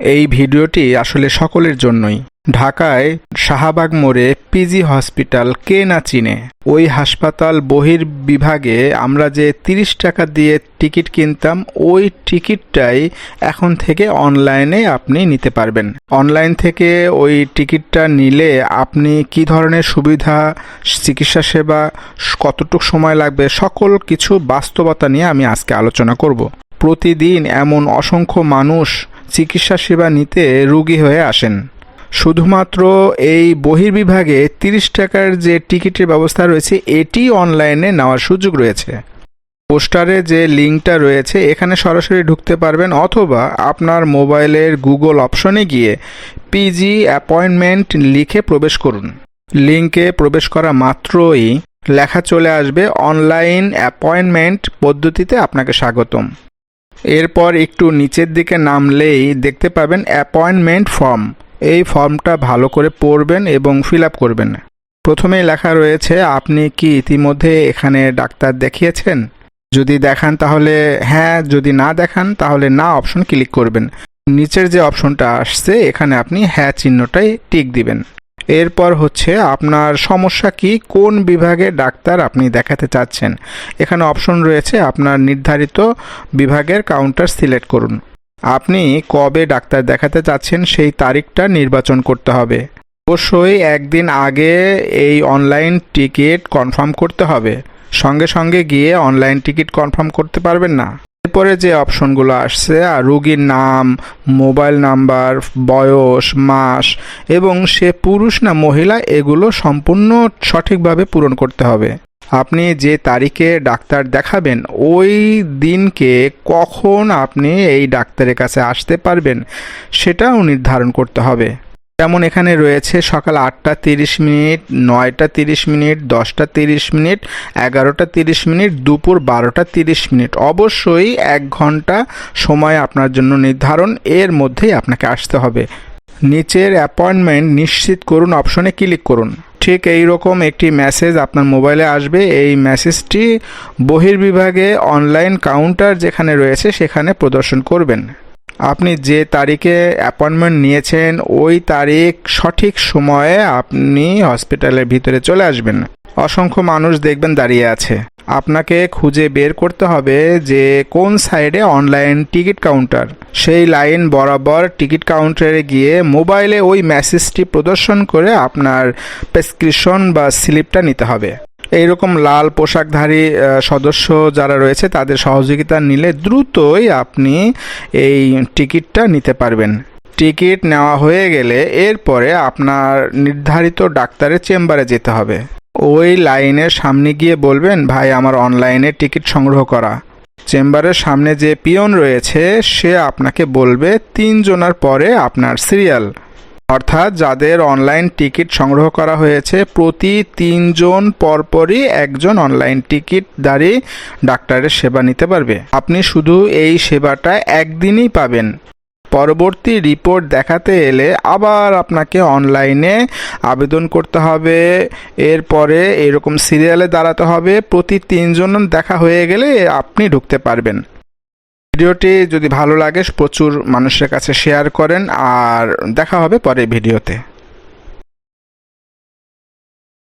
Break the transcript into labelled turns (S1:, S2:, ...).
S1: এই ভিডিওটি আসলে সকলের জন্যই। ঢাকায় শাহবাগ মোড়ে পিজি হসপিটাল কে না চিনে? ওই হাসপাতাল বহির বিভাগে আমরা যে তিরিশ টাকা দিয়ে টিকিট কিনতাম, ওই টিকিটটাই এখন থেকে অনলাইনে আপনি নিতে পারবেন। অনলাইন থেকে ওই টিকিটটা নিলে আপনি কি ধরনের সুবিধা, চিকিৎসা সেবা, কতটুকু সময় লাগবে, সকল কিছু বাস্তবতা নিয়ে আমি আজকে আলোচনা করব। প্রতিদিন এমন অসংখ্য মানুষ চিকিৎসা সেবা নিতে রোগী হয়ে আসেন। শুধুমাত্র এই বহির্বিভাগে তিরিশ টাকার যে টিকিটের ব্যবস্থা রয়েছে, এটি অনলাইনে নেওয়ার সুযোগ রয়েছে। পোস্টারে যে লিঙ্কটা রয়েছে, এখানে সরাসরি ঢুকতে পারবেন অথবা আপনার মোবাইলের গুগল অপশনে গিয়ে পিজি অ্যাপয়েন্টমেন্ট লিখে প্রবেশ করুন। লিঙ্কে প্রবেশ করা মাত্রই লেখা চলে আসবে, অনলাইন অ্যাপয়েন্টমেন্ট পদ্ধতিতে আপনাকে স্বাগতম। এরপর একটু নিচের দিকে নামলেই দেখতে পাবেন অ্যাপয়েন্টমেন্ট ফর্ম এই ফর্মটা ভালো করে পড়বেন এবং ফিল আপ করবেন। প্রথমেই লেখা রয়েছে, আপনি কি ইতিমধ্যে এখানে ডাক্তার দেখিয়েছেন? যদি দেখান তাহলে হ্যাঁ যদি না দেখান তাহলে না অপশন ক্লিক করবেন। নিচের যে অপশনটা আসছে, এখানে আপনি হ্যাঁ চিহ্নটাই টিক দিবেন। এরপর হচ্ছে আপনার সমস্যা কি? কোন বিভাগে ডাক্তার আপনি দেখাতে চাচ্ছেন? এখানে অপশন রয়েছে আপনার নির্ধারিত বিভাগের কাউন্টার সিলেক্ট করুন। আপনি কবে ডাক্তার দেখাতে চাচ্ছেন সেই তারিখটা নির্বাচন করতে হবে। অবশ্যই একদিন আগে এই অনলাইন টিকিট কনফার্ম করতে হবে। সঙ্গে সঙ্গে গিয়ে অনলাইন টিকিট কনফার্ম করতে পারবেন না। এরপরে যে অপশনগুলো আসছে আর রুগীর নাম, মোবাইল নাম্বার, বয়স, মাস, এবং সে পুরুষ না মহিলা, এগুলো সম্পূর্ণ সঠিকভাবে পূরণ করতে হবে। আপনি যে তারিখে ডাক্তার দেখাবেন, ওই দিনকে কখন আপনি এই ডাক্তারের কাছে আসতে পারবেন, সেটাও নির্ধারণ করতে হবে। যেমন এখানে রয়েছে সকাল আটটা তিরিশ মিনিট, নয়টা তিরিশ মিনিট, দশটা তিরিশ মিনিট, এগারোটা তিরিশ মিনিট, দুপুর বারোটা তিরিশ মিনিট। অবশ্যই এক ঘণ্টা সময় আপনার জন্য নির্ধারণ, এর মধ্যেই আপনাকে আসতে হবে। নিচের অ্যাপয়েন্টমেন্ট নিশ্চিত করুন, অপশনে ক্লিক করুন। ঠিক এই রকম একটি মেসেজ আপনার মোবাইলে আসবে। এই মেসেজটি বহির্বিভাগে অনলাইন কাউন্টার যেখানে রয়েছে সেখানে প্রদর্শন করবেন। আপনি যে তারিখে অ্যাপয়েন্টমেন্ট নিয়েছেন, ওই তারিখ সঠিক সময়ে আপনি হসপিটালের ভিতরে চলে আসবেন। অসংখ্য মানুষ দেখবেন দাঁড়িয়ে আছে। আপনাকে খুঁজে বের করতে হবে যে কোন সাইডে অনলাইন টিকিট কাউন্টার সেই লাইন বরাবর টিকিট কাউন্টারে গিয়ে মোবাইলে ওই মেসেজটি প্রদর্শন করে আপনার প্রেসক্রিপশন বা স্লিপটা নিতে হবে। এইরকম লাল পোশাকধারী সদস্য যারা রয়েছে, তাদের সহযোগিতা নিলে দ্রুতই আপনি এই টিকিটটা নিতে পারবেন। টিকিট নেওয়া হয়ে গেলে এরপরে আপনার নির্ধারিত ডাক্তারের চেম্বারে যেতে হবে। ওই লাইনের সামনে গিয়ে বলবেন, ভাই, আমার অনলাইনে টিকিট সংগ্রহ করা। চেম্বারের সামনে যে পিয়ন রয়েছে, সে আপনাকে বলবে, তিনজনের পরে আপনার সিরিয়াল। অর্থাৎ যাদের অনলাইন টিকিট সংগ্রহ করা হয়েছে, প্রতি তিনজন পরপরই একজন অনলাইন টিকিটধারী ডাক্তারের সেবা নিতে পারবে। আপনি শুধু এই সেবাটা একদিনই পাবেন। পরবর্তী রিপোর্ট দেখাতে এলে আবার আপনাকে অনলাইনে আবেদন করতে হবে। এরপরে এরকম সিরিয়ালে দাঁড়াতে হবে। প্রতি তিনজন দেখা হয়ে গেলে আপনি ঢুকতে পারবেন। ভিডিওটি যদি ভালো লাগে প্রচুর মানুষের কাছে শেয়ার করেন আর দেখা হবে পরে ভিডিওতে।